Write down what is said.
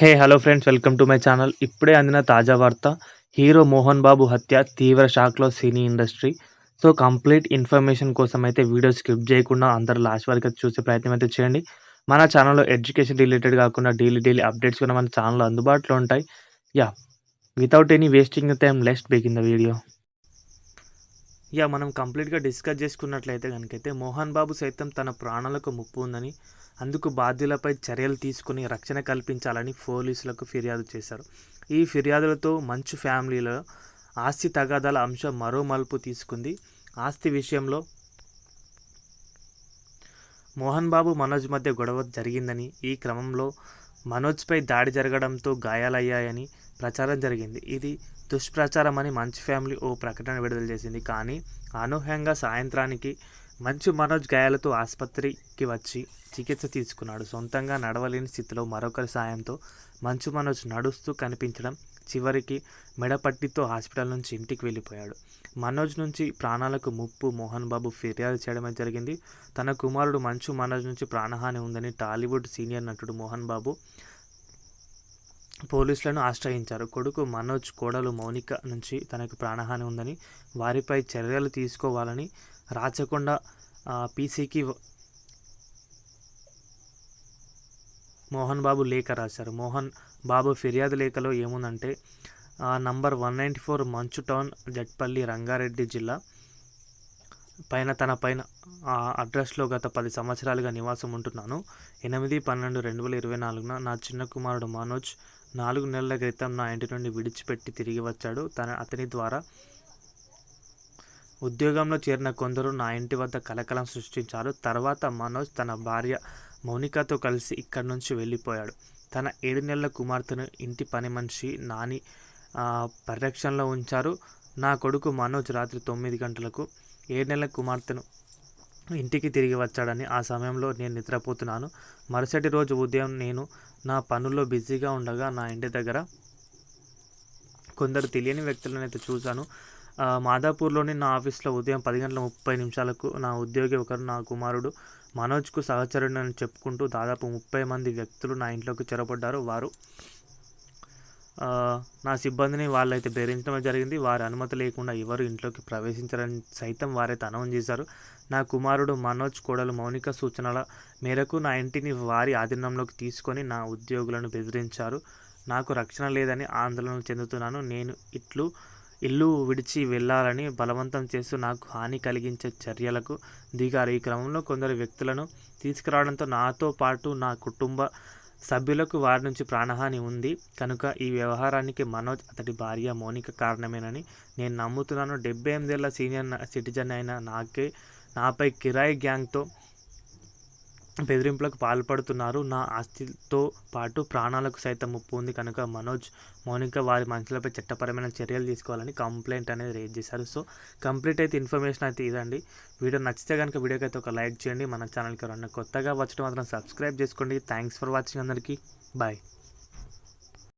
Hey hello friends welcome to my channel. ఇప్పుడే అందిన తాజా వార్త హీరో మోహన్ బాబు హత్య తీవ్ర షాక్లో cine industry. So complete information కోసం అయితే వీడియో స్కిప్ చేయకుండా అందరు లాస్ట్ వరకు చూసే ప్రయత్నం అయితే చేయండి. మన ఛానల్లో ఎడ్యుకేషన్ రిలేటెడ్ కాకుండా డైలీ డైలీ అప్డేట్స్ కూడా మన ఛానల్లో అందుబాటులో ఉంటాయి. Ya without any wasting time లెస్ట్ back the video. ఇక మనం కంప్లీట్గా డిస్కస్ చేసుకున్నట్లయితే కనుకైతే మోహన్ బాబు సైతం తన ప్రాణాలకు ముప్పు ఉందని అందుకు బాధ్యులపై చర్యలు తీసుకుని రక్షణ కల్పించాలని పోలీసులకు ఫిర్యాదు చేశారు. ఈ ఫిర్యాదులతో మంచు ఫ్యామిలీలో ఆస్తి తగాదాల అంశం మరో మలుపు తీసుకుంది. ఆస్తి విషయంలో మోహన్ బాబు మనోజ్ మధ్య గొడవ జరిగిందని ఈ క్రమంలో మనోజ్పై దాడి జరగడంతో గాయాలయ్యాయని ప్రచారం జరిగింది. ఇది దుష్ప్రచారం అని మంచు ఫ్యామిలీ ఓ ప్రకటన విడుదల చేసింది. కానీ అనూహ్యంగా సాయంత్రానికి మంచు మనోజ్ గాయాలతో ఆసుపత్రికి వచ్చి చికిత్స తీసుకున్నాడు. సొంతంగా నడవలేని స్థితిలో మరొకరి సాయంతో మంచు మనోజ్ నడుస్తూ కనిపించడం చివరికి మెడపట్టితో హాస్పిటల్ నుంచి ఇంటికి వెళ్ళిపోయాడు. మనోజ్ నుంచి ప్రాణాలకు ముప్పు మోహన్ బాబు ఫిర్యాదు చేయడమే జరిగింది. తన కుమారుడు మంచు మనోజ్ నుంచి ప్రాణహాని ఉందని టాలీవుడ్ సీనియర్ నటుడు మోహన్ బాబు పోలీసులను ఆశ్రయించారు. కొడుకు మనోజ్ కోడలు మౌనిక నుంచి తనకు ప్రాణహాని ఉందని వారిపై చర్యలు తీసుకోవాలని రాచకొండ పీసీకి మోహన్ బాబు లేఖ రాశారు. మోహన్ బాబు ఫిర్యాదు లేఖలో ఏముందంటే number one ninety four Manchu town Jatpalli Rangareddy జిల్లా పైన తన పైన ఆ అడ్రస్లో గత పది సంవత్సరాలుగా నివాసం ఉంటున్నాను. ఎనిమిది పన్నెండు రెండు వేల ఇరవై నాలుగున నా చిన్న కుమారుడు మనోజ్ నాలుగు నెలల క్రితం నా ఇంటి నుండి విడిచిపెట్టి తిరిగి వచ్చాడు. తన అతని ద్వారా ఉద్యోగంలో చేరిన కొందరు నా ఇంటి వద్ద కలకలం సృష్టించారు. తర్వాత మనోజ్ తన భార్య మౌనికతో కలిసి ఇక్కడి నుంచి వెళ్ళిపోయాడు. తన ఏడు నెలల కుమార్తెను ఇంటి పని మనిషి నాని పరిరక్షణలో ఉంచారు. నా కొడుకు మనోజ్ రాత్రి తొమ్మిది గంటలకు ఏడు నెలల కుమార్తెను ఇంటికి తిరిగి వచ్చాడని ఆ సమయంలో నేను నిద్రపోతున్నాను. మరుసటి రోజు ఉదయం నేను నా పనుల్లో బిజీగా ఉండగా నా ఇంటి దగ్గర కొందరు తెలియని వ్యక్తులను అయితే చూశాను. మాదాపూర్లోని నా ఆఫీస్లో ఉదయం పది గంటల ముప్పై నిమిషాలకు నా ఉద్యోగి ఒకరు నా కుమారుడు మనోజ్కు సహచరుడు సహచరుడని చెప్పుకుంటూ దాదాపు ముప్పై మంది వ్యక్తులు నా ఇంట్లోకి చొరబడ్డారు. వారు నా సిబ్బందిని వాళ్ళైతే బెదిరించడం జరిగింది. వారి అనుమతి లేకుండా ఎవరు ఇంట్లోకి ప్రవేశించరని సైతం వారైతే అనౌన్స్ చేశారు. నా కుమారుడు మనోజ్ కోడలు మౌనిక సూచనల మేరకు నా ఇంటిని వారి ఆధీనంలోకి తీసుకొని నా ఉద్యోగులను బెదిరించారు. నాకు రక్షణ లేదని ఆందోళన చెందుతున్నాను. నేను ఇట్లు ఇల్లు విడిచి వెళ్ళాలని బలవంతం చేస్తూ నాకు హాని కలిగించే చర్యలకు దిగారు. ఈ క్రమంలో కొందరు వ్యక్తులను తీసుకురావడంతో నాతో పాటు నా కుటుంబ సభ్యులకు వారి నుంచి ప్రాణహాని ఉంది. కనుక ఈ వ్యవహారానికి మనోజ్ అతడి భార్య మౌనిక కారణమేనని నేను నమ్ముతున్నాను. డెబ్బై ఎనిమిదేళ్ళ సీనియర్ సిటిజన్ అయిన నాకే నాపై కిరాయి గ్యాంగ్తో బెదిరింపులకు పాల్పడుతున్నారు. నా ఆస్తితో పాటు ప్రాణాలకు సైతం ముప్పు ఉంది కనుక మనోజ్ మౌనిక వారి మనుషులపై చట్టపరమైన చర్యలు తీసుకోవాలని కంప్లైంట్ అనేది రేజ్ చేశారు. సో కంప్లీట్ అయితే ఇన్ఫర్మేషన్ అయితే ఇదండి. వీడియో నచ్చితే కనుక వీడియోకి అయితే ఒక లైక్ చేయండి. మన ఛానల్కి ఎవరన్నా కొత్తగా వచ్చడం మాత్రం సబ్స్క్రైబ్ చేసుకోండి. థ్యాంక్స్ ఫర్ వాచింగ్ అందరికీ. బాయ్.